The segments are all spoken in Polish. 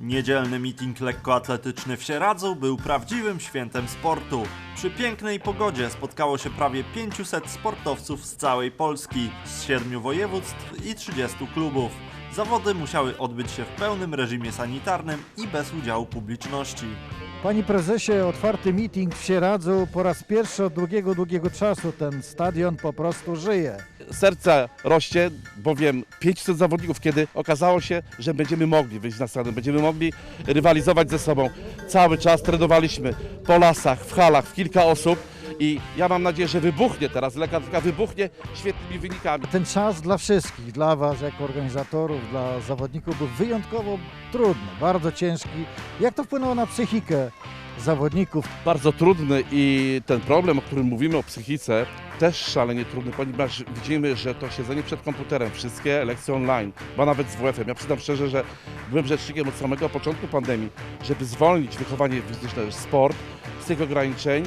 Niedzielny meeting lekkoatletyczny w Sieradzu był prawdziwym świętem sportu. Przy pięknej pogodzie spotkało się prawie 500 sportowców z całej Polski, z 7 województw i 30 klubów. Zawody musiały odbyć się w pełnym reżimie sanitarnym i bez udziału publiczności. Panie prezesie, otwarty meeting w Sieradzu po raz pierwszy od długiego, długiego czasu. Ten stadion po prostu żyje. serce rośnie, bowiem 500 zawodników, kiedy okazało się, że będziemy mogli wyjść na scenę, będziemy mogli rywalizować ze sobą. Cały czas trenowaliśmy po lasach, w halach, w kilka osób i ja mam nadzieję, że wybuchnie teraz, lekka wybuchnie świetnymi wynikami. Ten czas dla wszystkich, dla Was jako organizatorów, dla zawodników był wyjątkowo trudny, bardzo ciężki. Jak to wpłynęło na psychikę zawodników? Bardzo trudny i ten problem, o którym mówimy, o psychice, też szalenie trudny, ponieważ widzimy, że to siedzenie przed komputerem, wszystkie lekcje online, bo nawet z WF-em. Ja przyznam szczerze, że byłem rzecznikiem od samego początku pandemii, żeby zwolnić wychowanie fizyczne, sport z tych ograniczeń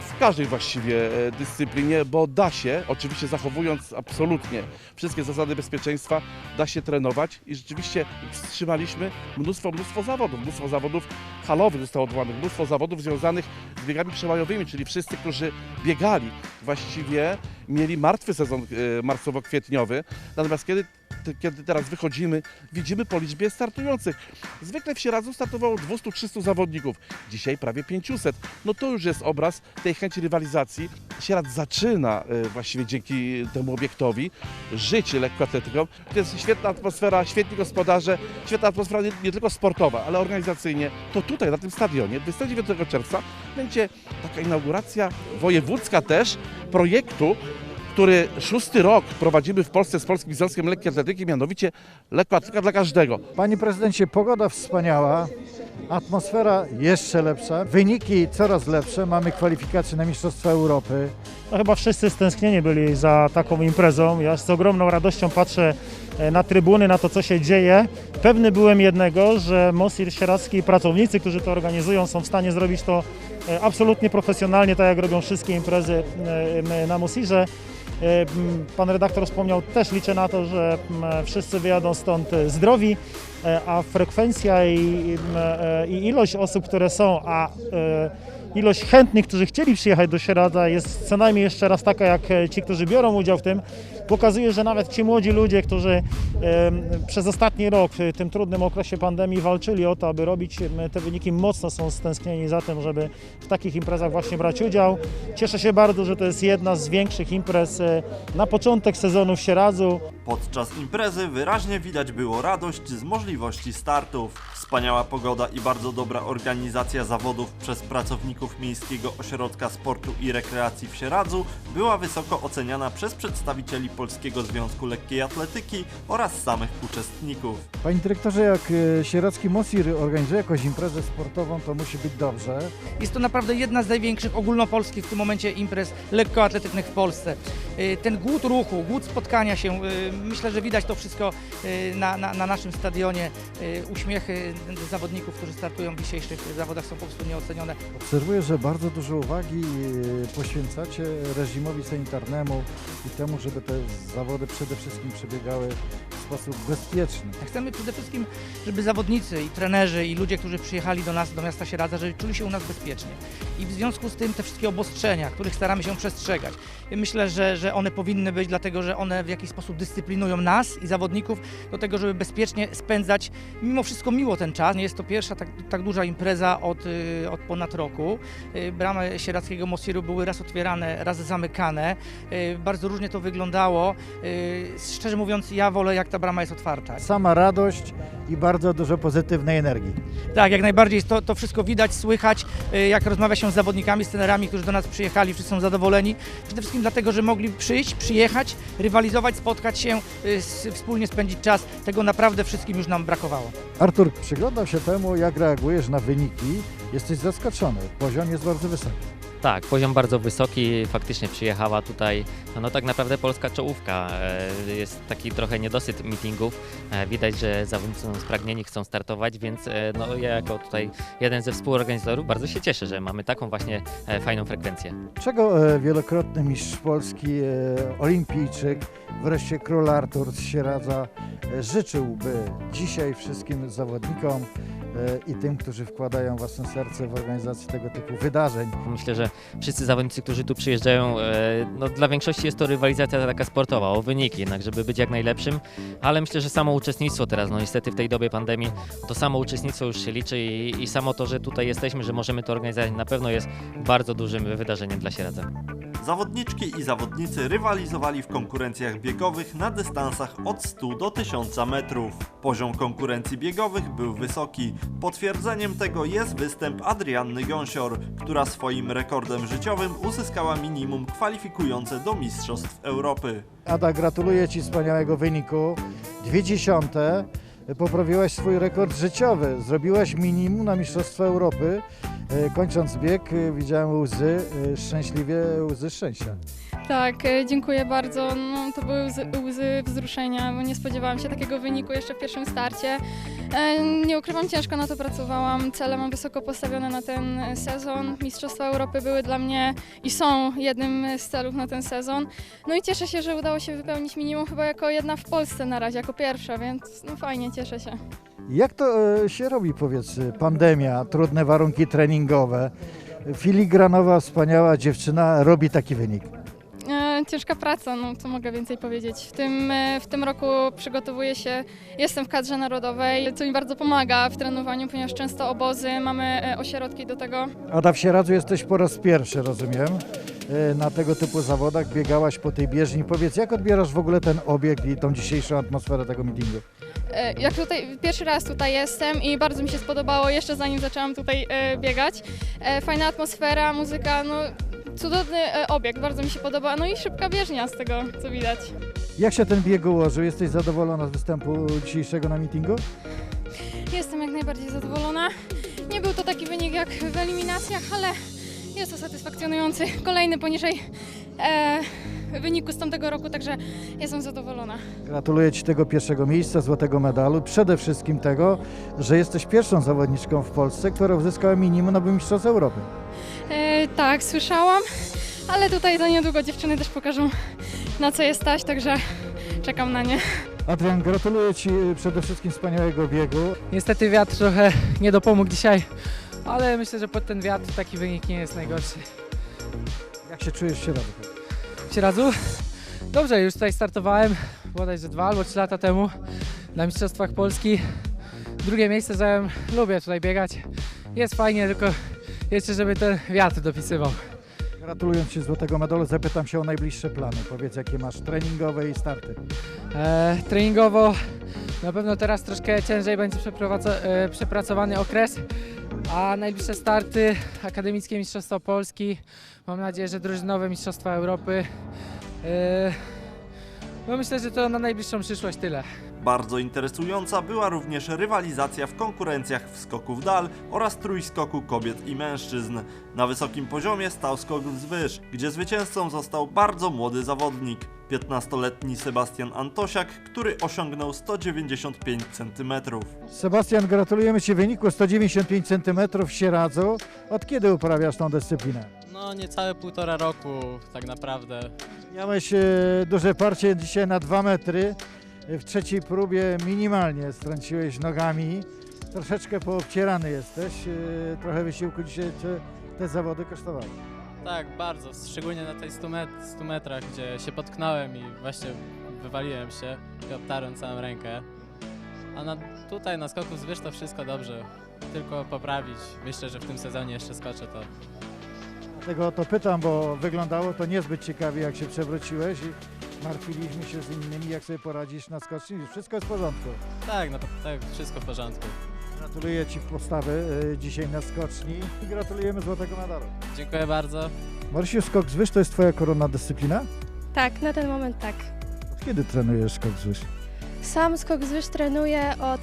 w każdej właściwie e, dyscyplinie, bo da się, oczywiście zachowując absolutnie wszystkie zasady bezpieczeństwa, da się trenować i rzeczywiście wstrzymaliśmy mnóstwo, mnóstwo zawodów, mnóstwo zawodów halowych zostało odwołanych, mnóstwo zawodów związanych z biegami przełajowymi, czyli wszyscy, którzy biegali właściwie mieli martwy sezon e, marcowo-kwietniowy, natomiast kiedy kiedy teraz wychodzimy, widzimy po liczbie startujących. Zwykle w Sieradzu startowało 200-300 zawodników, dzisiaj prawie 500. No to już jest obraz tej chęci rywalizacji. Sieradz zaczyna e, właściwie dzięki temu obiektowi żyć lekkoatletyką. To jest świetna atmosfera, świetni gospodarze, świetna atmosfera nie, nie tylko sportowa, ale organizacyjnie. To tutaj, na tym stadionie, 29 czerwca będzie taka inauguracja wojewódzka też projektu, który szósty rok prowadzimy w Polsce z Polskim Związkiem Lekkiej Atletyki, mianowicie lekkoatletyka dla każdego. Panie prezydencie, pogoda wspaniała, atmosfera jeszcze lepsza, wyniki coraz lepsze. Mamy kwalifikacje na Mistrzostwa Europy. No chyba wszyscy stęsknieni byli za taką imprezą. Ja z ogromną radością patrzę e, na trybuny, na to, co się dzieje. Pewny byłem jednego, że Mosir Sieradzki i pracownicy, którzy to organizują, są w stanie zrobić to e, absolutnie profesjonalnie, tak jak robią wszystkie imprezy e, na Mosirze. E, Pan redaktor wspomniał, też liczę na to, że wszyscy wyjadą stąd e, zdrowi, a frekwencja i, e, i ilość osób, które są, a e, ilość chętnych, którzy chcieli przyjechać do Sieradza jest co najmniej jeszcze raz taka, jak e, ci, którzy biorą udział w tym. Pokazuje, że nawet ci młodzi ludzie, którzy przez ostatni rok, w tym trudnym okresie pandemii walczyli o to, aby robić te wyniki, mocno są stęsknieni za tym, żeby w takich imprezach właśnie brać udział. Cieszę się bardzo, że to jest jedna z większych imprez e, na początek sezonu w Sieradzu. Podczas imprezy wyraźnie widać było radość z możliwości startów. Wspaniała pogoda i bardzo dobra organizacja zawodów przez pracowników Miejskiego Ośrodka Sportu i Rekreacji w Sieradzu była wysoko oceniana przez przedstawicieli Polskiego Związku Lekkiej Atletyki oraz samych uczestników. Panie dyrektorze, jak e, Sieradzki Mosir organizuje jakąś imprezę sportową, to musi być dobrze. Jest to naprawdę jedna z największych ogólnopolskich w tym momencie imprez lekkoatletycznych w Polsce. Y, Ten głód ruchu, głód spotkania się, y, myślę, że widać to wszystko y, na, na, na naszym stadionie. Y, Uśmiechy zawodników, którzy startują w dzisiejszych zawodach są po prostu nieocenione. Obserwuję, że bardzo dużo uwagi e, poświęcacie reżimowi sanitarnemu i temu, żeby te zawody przede wszystkim przebiegały w sposób bezpieczny. Chcemy przede wszystkim, żeby zawodnicy i trenerzy i ludzie, którzy przyjechali do nas, do miasta Sieradza, żeby czuli się u nas bezpiecznie. I w związku z tym te wszystkie obostrzenia, których staramy się przestrzegać, myślę, że, że one powinny być, dlatego że one w jakiś sposób dyscyplinują nas i zawodników do tego, żeby bezpiecznie spędzać mimo wszystko miło ten czas. Nie jest to pierwsza tak, tak duża impreza od, y, od ponad roku. Y, Bramy Sieradzkiego Mosiru były raz otwierane, raz zamykane. Y, Bardzo różnie to wyglądało. Szczerze mówiąc, ja wolę jak ta brama jest otwarta. Sama radość i bardzo dużo pozytywnej energii. Tak, jak najbardziej to, to wszystko widać, słychać, y, jak rozmawia się z zawodnikami, z trenerami, którzy do nas przyjechali, wszyscy są zadowoleni. Przede wszystkim dlatego, że mogli przyjść, przyjechać, rywalizować, spotkać się, y, wspólnie spędzić czas. Tego naprawdę wszystkim już nam brakowało. Artur, przyglądam się temu, jak reagujesz na wyniki. Jesteś zaskoczony. Poziom jest bardzo wysoki. Tak, poziom bardzo wysoki, faktycznie przyjechała tutaj, no tak naprawdę polska czołówka. E, Jest taki trochę niedosyt meetingów, E, widać, że zawodnicy są spragnieni, chcą startować, więc e, no, ja jako tutaj jeden ze współorganizatorów bardzo się cieszę, że mamy taką właśnie fajną frekwencję. Czego wielokrotny mistrz Polski, olimpijczyk, wreszcie król Artur z Sieradza życzyłby dzisiaj wszystkim zawodnikom i tym, którzy wkładają własne serce w organizację tego typu wydarzeń. Myślę, że wszyscy zawodnicy, którzy tu przyjeżdżają, e, no dla większości jest to rywalizacja taka sportowa, o wyniki, jednak żeby być jak najlepszym, ale myślę, że samo uczestnictwo teraz, no niestety w tej dobie pandemii, to samo uczestnictwo już się liczy i, i samo to, że tutaj jesteśmy, że możemy to organizować, na pewno jest bardzo dużym wydarzeniem dla Sieradza. Zawodniczki i zawodnicy rywalizowali w konkurencjach biegowych na dystansach od 100 do 1000 metrów. Poziom konkurencji biegowych był wysoki. Potwierdzeniem tego jest występ Adrianny Gąsior, która swoim rekordem życiowym uzyskała minimum kwalifikujące do Mistrzostw Europy. Ada, gratuluję Ci wspaniałego wyniku. Dwie dziesiąte. Poprawiłaś swój rekord życiowy. Zrobiłaś minimum na Mistrzostwa Europy. E, Kończąc bieg e, widziałem łzy, e, szczęśliwie łzy szczęścia. Tak, dziękuję bardzo. No, to były łzy, łzy wzruszenia, bo nie spodziewałam się takiego wyniku jeszcze w pierwszym starcie. Nie ukrywam, ciężko na to pracowałam. Cele mam wysoko postawione na ten sezon. Mistrzostwa Europy były dla mnie i są jednym z celów na ten sezon. No i cieszę się, że udało się wypełnić minimum chyba jako jedna w Polsce na razie, jako pierwsza, więc no fajnie, cieszę się. Jak to e, się robi, powiedz, pandemia, trudne warunki treningowe, filigranowa, wspaniała dziewczyna robi taki wynik? E, Ciężka praca, no co mogę więcej powiedzieć. W tym, e, w tym roku przygotowuję się, jestem w kadrze narodowej, co mi bardzo pomaga w trenowaniu, ponieważ często obozy, mamy e, ośrodki do tego. Ada, w Sieradzu jesteś po raz pierwszy, rozumiem, na tego typu zawodach. Biegałaś po tej bieżni. Powiedz, jak odbierasz w ogóle ten obiekt i tą dzisiejszą atmosferę tego meetingu? E, Jak tutaj, pierwszy raz tutaj jestem i bardzo mi się spodobało, jeszcze zanim zaczęłam tutaj e, biegać. E, Fajna atmosfera, muzyka, no cudowny e, obiekt, bardzo mi się podoba, no i szybka bieżnia z tego, co widać. Jak się ten bieg ułożył? Jesteś zadowolona z występu dzisiejszego na meetingu? Jestem jak najbardziej zadowolona. Nie był to taki wynik jak w eliminacjach, ale jest to satysfakcjonujący. Kolejny poniżej e, wyniku z tamtego roku, także jestem zadowolona. Gratuluję Ci tego pierwszego miejsca, złotego medalu. Przede wszystkim tego, że jesteś pierwszą zawodniczką w Polsce, która uzyskała minimum na Mistrzostw Europy. E, tak, słyszałam, ale tutaj za niedługo dziewczyny też pokażą na co jest stać, także czekam na nie. Adrian, gratuluję Ci e, przede wszystkim wspaniałego biegu. Niestety wiatr trochę nie dopomógł dzisiaj, ale myślę, że pod ten wiatr taki wynik nie jest najgorszy. Jak się czujesz w Sieradzu? W Sieradzu? Dobrze, już tutaj startowałem bodajże dwa albo trzy lata temu na Mistrzostwach Polski. Drugie miejsce zająłem, lubię tutaj biegać. Jest fajnie, tylko jeszcze żeby ten wiatr dopisywał. Gratulując Ci złotego medalu, zapytam się o najbliższe plany. Powiedz, jakie masz treningowe i starty. E, treningowo na pewno teraz troszkę ciężej będzie e, przepracowany okres, a najbliższe starty Akademickie Mistrzostwa Polski, mam nadzieję, że drużynowe Mistrzostwa Europy. E, no myślę, że to na najbliższą przyszłość tyle. Bardzo interesująca była również rywalizacja w konkurencjach w skoku w dal oraz trójskoku kobiet i mężczyzn. Na wysokim poziomie stał skok wzwyż, gdzie zwycięzcą został bardzo młody zawodnik. 15-letni Sebastian Antosiak, który osiągnął 195 cm. Sebastian, gratulujemy Ci wyniku 195 cm w Sieradzu. Od kiedy uprawiasz tą dyscyplinę? No niecałe półtora roku tak naprawdę. Miałeś e, duże parcie dzisiaj na 2 metry. E, W trzeciej próbie minimalnie strąciłeś nogami. Troszeczkę poobcierany jesteś. E, Trochę wysiłku dzisiaj te, te zawody kosztowały. Tak, bardzo, szczególnie na tej 100, met 100 metrach, gdzie się potknąłem i właśnie wywaliłem się i obtarłem całą rękę. A na, tutaj na skoku z wyż to wszystko dobrze, tylko poprawić. Myślę, że w tym sezonie jeszcze skoczę to. Dlatego o to pytam, bo wyglądało to niezbyt ciekawie, jak się przewróciłeś i martwiliśmy się z innymi, jak sobie poradzisz na skoczni. Wszystko jest w porządku. Tak, no tak, wszystko w porządku. Gratuluję Ci postawy e, dzisiaj na skoczni i gratulujemy złotego medalu. Dziękuję bardzo. Marysiu, skok z wyż to jest Twoja korona dyscyplina? Tak, na ten moment tak. Od kiedy trenujesz skok z wyż? Sam skok z wyż trenuję od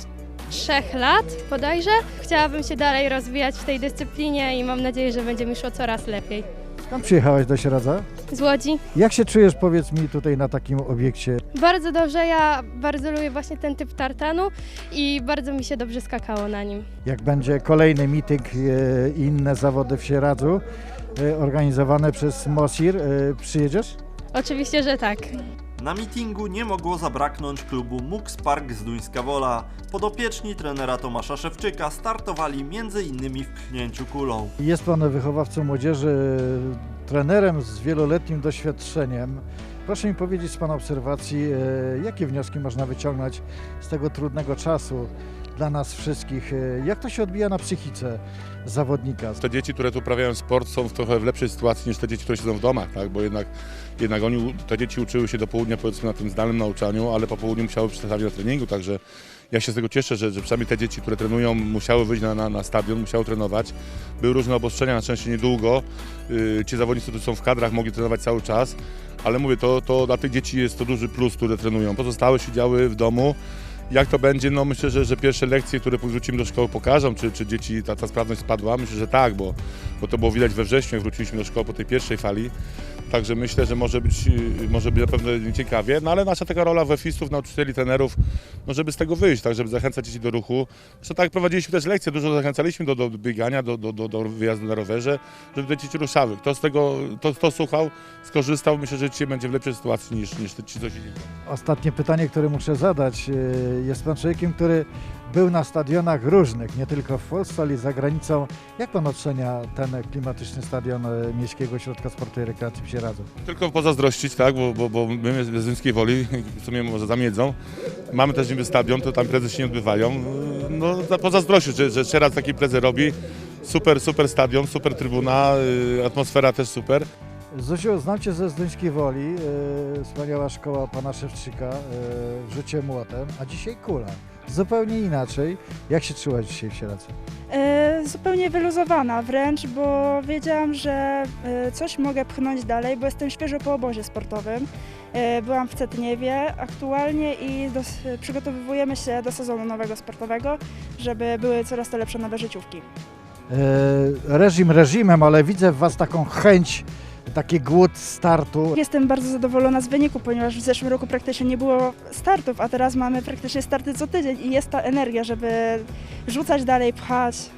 trzech lat bodajże. Chciałabym się dalej rozwijać w tej dyscyplinie i mam nadzieję, że będzie mi szło coraz lepiej. Skąd przyjechałeś do Sieradza? Z Łodzi. Jak się czujesz, powiedz mi, tutaj na takim obiekcie? Bardzo dobrze, ja bardzo lubię właśnie ten typ tartanu i bardzo mi się dobrze skakało na nim. Jak będzie kolejny meeting e, i inne zawody w Sieradzu e, organizowane przez Mosir, e, przyjedziesz? Oczywiście, że tak. Na mitingu nie mogło zabraknąć klubu Mux Park z Duńska Wola. Podopieczni trenera Tomasza Szewczyka startowali m.in. w pchnięciu kulą. Jest Pan wychowawcą młodzieży, trenerem z wieloletnim doświadczeniem. Proszę mi powiedzieć z Pana obserwacji, e, jakie wnioski można wyciągnąć z tego trudnego czasu dla nas wszystkich? E, Jak to się odbija na psychice zawodnika? Te dzieci, które tu uprawiają sport są w trochę w lepszej sytuacji niż te dzieci, które siedzą w domach, tak? bo jednak, jednak oni, te dzieci uczyły się do południa powiedzmy na tym zdalnym nauczaniu, ale po południu musiały przystać na treningu, także ja się z tego cieszę, że, że przynajmniej te dzieci, które trenują, musiały wyjść na, na, na stadion, musiały trenować. Były różne obostrzenia, na szczęście niedługo. Yy, ci zawodnicy, którzy są w kadrach, mogli trenować cały czas, ale mówię, to, to dla tych dzieci jest to duży plus, które trenują. Pozostałe siedziały w domu. Jak to będzie? No myślę, że, że pierwsze lekcje, które wrócimy do szkoły pokażą, czy, czy dzieci ta, ta sprawność spadła. Myślę, że tak, bo, bo to było widać we wrześniu, jak wróciliśmy do szkoły po tej pierwszej fali. Także myślę, że może być, yy, może być na pewno ciekawie, no ale nasza taka rola wefistów, nauczycieli, trenerów, no żeby z tego wyjść, tak, żeby zachęcać dzieci do ruchu. Zresztą tak prowadziliśmy też lekcje, dużo zachęcaliśmy do, do biegania, do, do, do, do wyjazdu na rowerze, żeby te dzieci ruszały. Kto z tego, kto, kto słuchał, skorzystał, myślę, że dzisiaj będzie w lepszej sytuacji niż, niż ci, co siedzieli. Ostatnie pytanie, które muszę zadać. E, Jest Pan człowiekiem, który był na stadionach różnych, nie tylko w Polsce, ale i za granicą. Jak Pan ocenia ten klimatyczny stadion e, Miejskiego Ośrodka Sportu i Rekreacji w Sieradzu? Tylko pozazdrościć, tak, bo, bo, bo my z Zyńskiej Woli, w sumie może zamiedzą, mamy też niby stadion, to tam imprezy się nie odbywają. No pozazdrościć, że, że Sieradz takie imprezy robi. Super, super stadion, super trybuna, y, atmosfera też super. Zosiu, znam Cię ze Zduńskiej Woli, e, wspaniała szkoła Pana Szewczyka, e, w rzucie młotem, a dzisiaj kula. Zupełnie inaczej. Jak się czułaś dzisiaj w Sieradzu? E, zupełnie wyluzowana wręcz, bo wiedziałam, że e, coś mogę pchnąć dalej, bo jestem świeżo po obozie sportowym. E, byłam w Cetniewie aktualnie i dos, przygotowujemy się do sezonu nowego sportowego, żeby były coraz to lepsze nowe życiówki. E, reżim reżimem, ale widzę w Was taką chęć, taki głód startu. Jestem bardzo zadowolona z wyniku, ponieważ w zeszłym roku praktycznie nie było startów, a teraz mamy praktycznie starty co tydzień i jest ta energia, żeby rzucać dalej, pchać.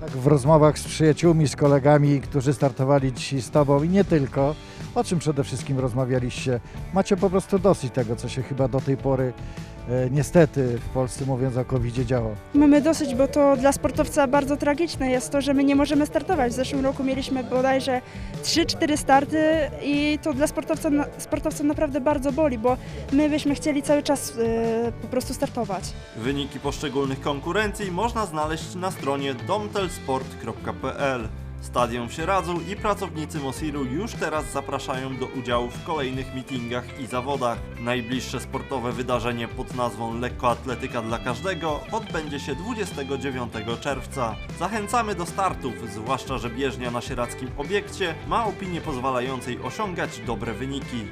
Tak w rozmowach z przyjaciółmi, z kolegami, którzy startowali dzisiaj z Tobą i nie tylko, o czym przede wszystkim rozmawialiście? Macie po prostu dosyć tego, co się chyba do tej pory niestety w Polsce mówiąc o covid działo. Mamy dosyć, bo to dla sportowca bardzo tragiczne jest to, że my nie możemy startować. W zeszłym roku mieliśmy bodajże 3-4 starty i to dla sportowca, sportowca naprawdę bardzo boli, bo my byśmy chcieli cały czas e, po prostu startować. Wyniki poszczególnych konkurencji można znaleźć na stronie domtelsport.pl. Stadion w Sieradzu i pracownicy Mosiru już teraz zapraszają do udziału w kolejnych meetingach i zawodach. Najbliższe sportowe wydarzenie pod nazwą Lekkoatletyka dla każdego odbędzie się 29 czerwca. Zachęcamy do startów, zwłaszcza że bieżnia na sieradzkim obiekcie ma opinię pozwalającej osiągać dobre wyniki.